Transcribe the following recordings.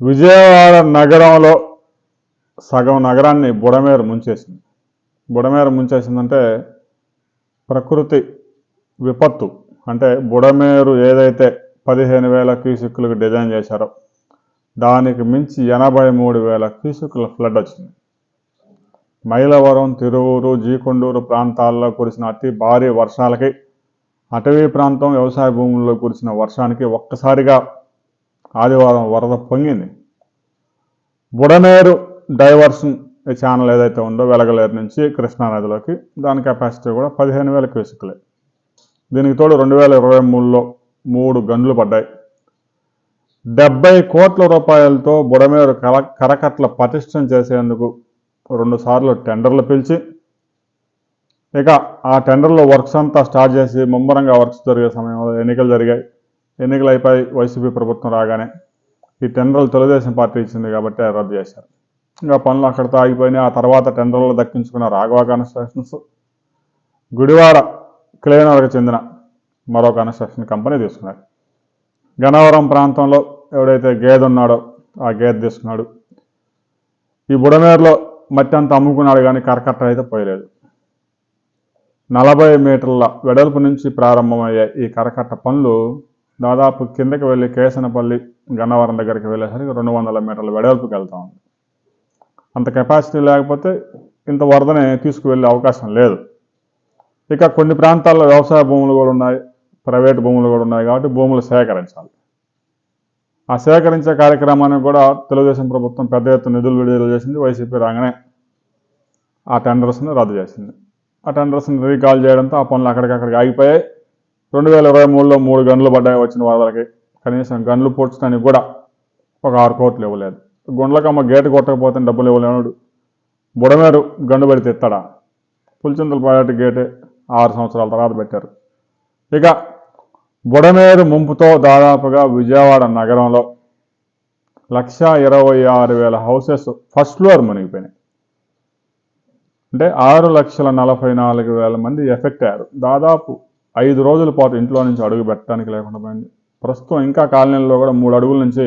విజయవాడ నగరంలో సగం నగరాన్ని బుడమేరు ముంచేసింది. బుడమేరు ముంచేసిందంటే ప్రకృతి విపత్తు. అంటే బుడమేరు ఏదైతే పదిహేను వేల క్యూసిక్లకు డిజైన్ చేశారో దానికి మించి ఎనభై మూడు వేల క్యూసిక్ల ఫ్లడ్ వచ్చింది. మైలవరం తిరువూరు జీకొండూరు ప్రాంతాల్లో కురిసిన అతి భారీ వర్షాలకి అటవీ ప్రాంతం వ్యవసాయ భూముల్లో కురిసిన వర్షానికి ఒక్కసారిగా ఆదివారం వరద పొంగింది. బుడమేరు డైవర్షన్ ఛానల్ ఏదైతే ఉందో వెలగలేరు నుంచి కృష్ణానదిలోకి దాని కెపాసిటీ కూడా పదిహేను వేల క్యూసిక్లే. దీనికి తోడు రెండు వేల ఇరవై మూడులో మూడు గండ్లు పడ్డాయి. డెబ్బై కోట్ల రూపాయలతో బుడమేరు కల కరకట్ల పటిష్టం చేసేందుకు రెండు సార్లు టెండర్లు పిలిచి ఇక ఆ టెండర్లో వర్క్స్ అంతా స్టార్ట్ చేసి ముమ్మరంగా వర్క్స్ జరిగే సమయంలో ఎన్నికలు జరిగాయి. ఎన్నికలు అయిపోయి వైసీపీ ప్రభుత్వం రాగానే ఈ టెండర్లు తెలుగుదేశం పార్టీ ఇచ్చింది కాబట్టి రద్దు చేశారు. ఇంకా పనులు అక్కడితో ఆగిపోయినాయి ఆ తర్వాత టెండర్లు దక్కించుకున్న రాఘవ కన్స్ట్రక్షన్స్ గుడివాడ క్లేనర్కు చెందిన మరో కన్స్ట్రక్షన్ కంపెనీ తీసుకున్నాడు గన్నవరం ప్రాంతంలో ఎవడైతే గేదె ఉన్నాడో ఆ గేదె తీసుకున్నాడు. ఈ బుడమేరులో మట్టి అంతా అమ్ముకున్నాడు కానీ కరకట్ట అయితే పోయలేదు. నలభై మీటర్ల వెడల్పు నుంచి ప్రారంభమయ్యే ఈ కరకట్ట పనులు దాదాపు కిందకి వెళ్ళి కేసనపల్లి గన్నవరం దగ్గరికి వెళ్ళేసరికి రెండు వందల మీటర్ల వెడల్పుకి వెళ్తా ఉంది. అంత కెపాసిటీ లేకపోతే ఇంత వరదనే తీసుకువెళ్ళే అవకాశం లేదు. ఇక కొన్ని ప్రాంతాల్లో వ్యవసాయ భూములు కూడా ఉన్నాయి ప్రైవేట్ భూములు కూడా ఉన్నాయి కాబట్టి భూములు సేకరించాలి. ఆ సేకరించే కార్యక్రమానికి కూడా తెలుగుదేశం ప్రభుత్వం పెద్ద ఎత్తున నిధులు విడుదల చేసింది వైసీపీ రాగానే ఆ టెండర్స్ని రద్దు చేసింది. ఆ టెండర్స్ని రీకాల్ చేయడంతో ఆ పనులు అక్కడికక్కడికి ఆగిపోయాయి. రెండు వేల ఇరవై మూడులో మూడు గన్లు పడ్డాయి వచ్చిన వాళ్ళకి. కనీసం గన్లు పూడ్చడానికి కూడా ఒక ఆరు కోట్లు ఇవ్వలేదు. గుండ్లకమ్మ గేటు కొట్టకపోతే డబ్బులు ఇవ్వలేనుడు. బుడమేరు గండు పడితే ఎత్తాడా పులిచింతల ప్రాజెక్టు గేటే ఆరు సంవత్సరాల తర్వాత పెట్టారు. ఇక బుడమేరు ముంపుతో దాదాపుగా విజయవాడ నగరంలో లక్ష ఇరవై ఆరు వేల హౌసెస్ ఫస్ట్ ఫ్లోర్ మునిగిపోయినాయి. అంటే ఆరు లక్షల నలభై నాలుగు వేల మంది ఎఫెక్ట్ అయ్యారు. దాదాపు ఐదు రోజుల పాటు ఇంట్లో నుంచి అడుగు పెట్టడానికి లేకుండా పోయింది. ప్రస్తుతం ఇంకా కాలనీల్లో కూడా మూడు అడుగుల నుంచి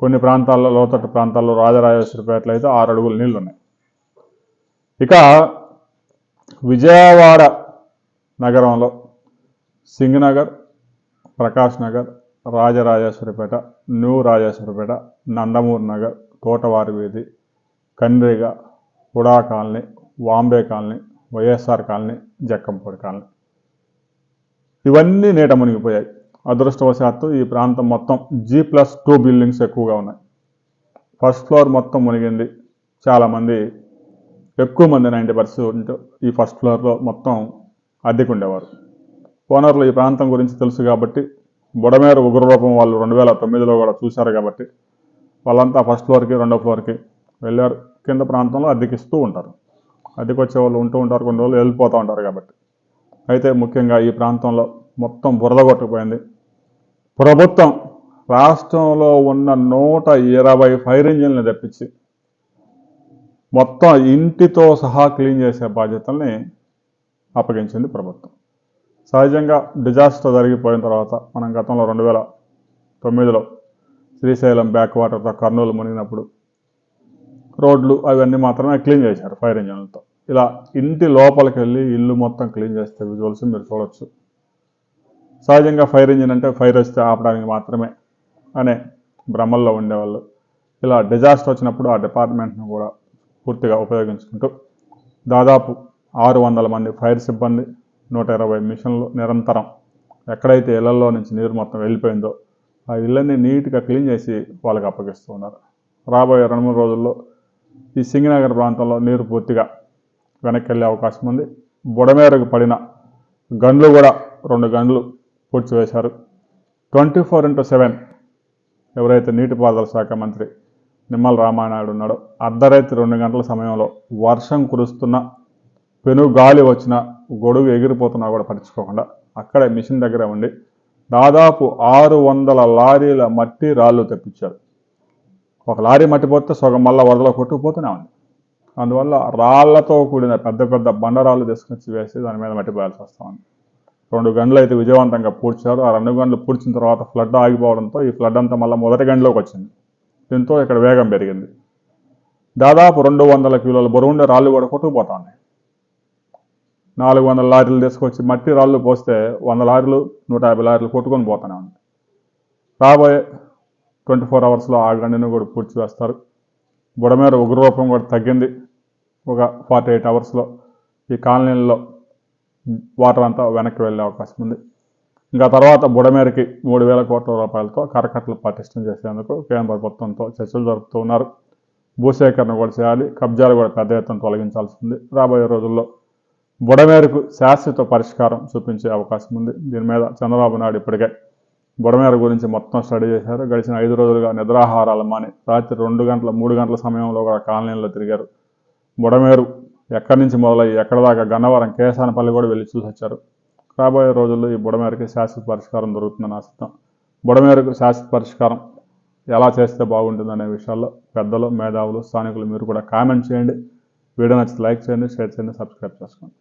కొన్ని ప్రాంతాల్లో లోతట్టు ప్రాంతాల్లో రాజరాజేశ్వరిపేటలో అయితే ఆరు అడుగుల నీళ్ళు ఉన్నాయి ఇక విజయవాడ నగరంలో Singh Nagar Prakash Nagar Rajarajeswaripeta new Rajeswaripeta Nandamuri Nagar Thotavari Veedhi Kandriga HUDA colony Vambay colony YSR colony Jakkampudi colony. ఇవన్నీ నీట మునిగిపోయాయి. అదృష్టవశాత్తు ఈ ప్రాంతం మొత్తం జీ ప్లస్ టూ బిల్డింగ్స్ ఎక్కువగా ఉన్నాయి. ఫస్ట్ ఫ్లోర్ మొత్తం మునిగింది. చాలామంది ఎక్కువ మంది నైంటీ పర్సెంట్ ఈ ఫస్ట్ ఫ్లోర్లో మొత్తం అద్దెకు ఉండేవారు ఓనర్లు ఈ ప్రాంతం గురించి తెలుసు కాబట్టి బుడమేరు ఉగ్రరూపం వాళ్ళు రెండు వేల తొమ్మిదిలో కూడా చూశారు కాబట్టి వాళ్ళంతా ఫస్ట్ ఫ్లోర్కి రెండో ఫ్లోర్కి వెళ్ళారు. కింద ప్రాంతంలో అద్దెకిస్తూ ఉంటారు. అద్దెకొచ్చే వాళ్ళు ఉంటూ ఉంటారు కొన్ని రోజులు వెళ్ళిపోతూ ఉంటారు కాబట్టి. అయితే ముఖ్యంగా ఈ ప్రాంతంలో మొత్తం బురద కొట్టుకుపోయింది. ప్రభుత్వం రాష్ట్రంలో ఉన్న నూట ఇరవై ఫైర్ ఇంజిన్లు తెప్పించి మొత్తం ఇంటితో సహా క్లీన్ చేసే బాధ్యతల్ని అప్పగించింది ప్రభుత్వం. సహజంగా డిజాస్టర్ జరిగిపోయిన తర్వాత మనం గతంలో రెండు వేల తొమ్మిదిలో శ్రీశైలం బ్యాక్ వాటర్తో కర్నూలు మునిగినప్పుడు రోడ్లు అవన్నీ మాత్రమే క్లీన్ చేశారు ఫైర్ ఇంజన్లతో. ఇలా ఇంటి లోపలికి వెళ్ళి ఇల్లు మొత్తం క్లీన్ చేస్తే విజువల్స్ మీరు చూడొచ్చు. సహజంగా ఫైర్ ఇంజిన్ అంటే ఫైర్ వస్తే ఆపడానికి మాత్రమే అనే భ్రమల్లో ఉండేవాళ్ళు. ఇలా డిజాస్టర్ వచ్చినప్పుడు ఆ డిపార్ట్మెంట్ను కూడా పూర్తిగా ఉపయోగించుకుంటూ దాదాపు ఆరు వందల మంది ఫైర్ సిబ్బంది నూట ఇరవై మిషన్లు నిరంతరం ఎక్కడైతే ఇళ్ళలో నుంచి నీరు మొత్తం వెళ్ళిపోయిందో ఆ ఇళ్ళని నీట్గా క్లీన్ చేసి వాళ్ళకి అప్పగిస్తూ ఉన్నారు. రాబోయే రెండు మూడు రోజుల్లో ఈ సింగనగర్ ప్రాంతంలో నీరు పూర్తిగా వెనక్కి వెళ్ళే అవకాశం ఉంది. బుడమేరకు పడిన గండ్లు కూడా రెండు గండ్లు పూడ్చివేశారు. ట్వంటీ ఫోర్ ఇంటూ సెవెన్ ఎవరైతే నీటిపారుదల శాఖ మంత్రి నిమ్మల రామానాయుడు ఉన్నాడో అర్ధరాత్రి రెండు గంటల సమయంలో వర్షం కురుస్తున్న పెను గాలి వచ్చిన గొడుగు ఎగిరిపోతున్నా కూడా పట్టించుకోకుండా అక్కడే మిషన్ దగ్గర ఉండి దాదాపు ఆరు వందల లారీల మట్టి రాళ్ళు తెప్పించారు. ఒక లారీ మట్టి పోతే సగం మళ్ళా వరదలో కొట్టుకుపోతూనే ఉంది. అందువల్ల రాళ్ళతో కూడిన పెద్ద పెద్ద బండరాళ్ళు తీసుకొచ్చి వేసి దాని మీద మట్టి పోయాల్సి వస్తూ ఉంది. రెండు గంటలు అయితే విజయవంతంగా పూడ్చారు. ఆ రెండు గంటలు పూడ్చిన తర్వాత ఫ్లడ్ ఆగిపోవడంతో ఈ ఫ్లడ్ అంతా మళ్ళీ మొదటి గంటలోకి వచ్చింది. దీంతో ఇక్కడ వేగం పెరిగింది. దాదాపు రెండు వందల కిలోల బరువుండే రాళ్ళు కూడా కొట్టుకుపోతాయి నాలుగు వందల లారీలు తీసుకొచ్చి మట్టి రాళ్ళు పోస్తే వంద లారీలు నూట యాభై లారీలు కొట్టుకొని పోతానే ఉంది. రాబోయే ట్వంటీ ఫోర్ అవర్స్లో ఆ గంటను కూడా పూడ్చి వేస్తారు. బుడమేర ఉగ్రరూపం కూడా తగ్గింది. ఒక ఫార్టీ ఎయిట్ అవర్స్లో ఈ కాలనీల్లో వాటర్ అంతా వెనక్కి వెళ్ళే అవకాశం ఉంది. ఇంకా తర్వాత బుడమేరకి మూడు వేల కోట్ల రూపాయలతో కరకట్టలు పటిష్టం చేసేందుకు కేంద్ర ప్రభుత్వంతో చర్చలు జరుపుతూ ఉన్నారు. భూసేకరణ కూడా చేయాలి కబ్జాలు కూడా పెద్ద ఎత్తున తొలగించాల్సి ఉంది. రాబోయే రోజుల్లో బుడమేరకు శాశ్వత పరిష్కారం చూపించే అవకాశం ఉంది. దీని మీద చంద్రబాబు నాయుడు ఇప్పటికే బుడమేర గురించి మొత్తం స్టడీ చేశారు. గడిచిన ఐదు రోజులుగా నిద్రాహారాలు మాని రాత్రి రెండు గంటల మూడు గంటల సమయంలో కూడా కాలనీలో తిరిగారు. బుడమేరు ఎక్కడి నుంచి మొదలయ్యి ఎక్కడ దాకా గన్నవరం కేసానపల్లి కూడా వెళ్ళి చూసి వచ్చారు. రాబోయే రోజుల్లో ఈ బుడమేరకి శాశ్వత పరిష్కారం దొరుకుతుందని ఆశిస్తాం బుడమేరకు శాశ్వత పరిష్కారం ఎలా చేస్తే బాగుంటుందనే విషయాల్లో పెద్దలు మేధావులు స్థానికులు మీరు కూడా కామెంట్ చేయండి. వీడియో నచ్చితే లైక్ చేయండి షేర్ చేయండి సబ్స్క్రైబ్ చేసుకోండి.